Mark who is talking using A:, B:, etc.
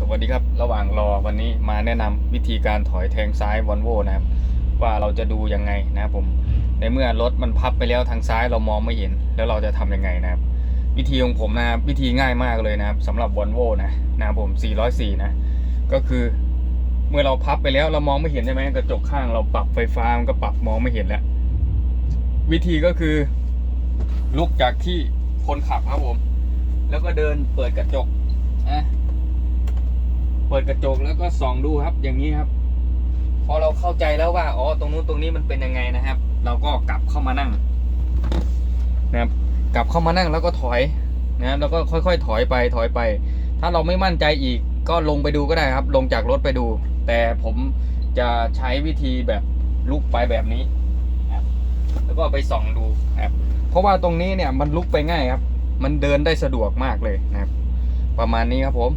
A: สวัสดีครับ ระหว่างรอวันนี้มาแนะนำวิธีการถอยแทงซ้ายวอลโวนะครับ ว่าเราจะดูยังไงนะครับผม ในเมื่อรถมันพับไปแล้วทางซ้ายเรามองไม่เห็น แล้วเราจะทำยังไงนะครับ วิธีของผมนะครับวิธีง่ายมากเลยนะครับสำหรับวอลโวนะนะครับผม 404 นะ ก็คือ เมื่อเราพับไปแล้วเรามองไม่เห็นใช่ไหมกระจกข้างเราปรับไฟฟ้ามันก็ปรับมองไม่เห็นแล้ว วิธีก็คือ ลุกจากที่คนขับครับผม แล้วก็เดินเปิดกระจกนะ เปิดกระจกแล้วก็ส่องดูครับอย่างนี้ครับ พอเราเข้าใจแล้วว่าอ๋อตรงนู้นตรงนี้มันเป็นยังไงนะครับ เราก็กลับเข้ามานั่งนะครับกลับเข้ามานั่งแล้วก็ถอยนะครับแล้วก็ค่อยๆ ถอยไปถอยไป ถ้าเราไม่มั่นใจอีกก็ลงไปดูก็ได้ครับ ลงจากรถไปดู แต่ผมจะใช้วิธีแบบลุกไปแบบนี้นะแล้วก็ไปส่องดูนะครับเพราะว่าตรงนี้เนี่ยมันลุกไปง่ายครับ มันเดินได้สะดวกมากเลยนะครับ ประมาณนี้ครับผม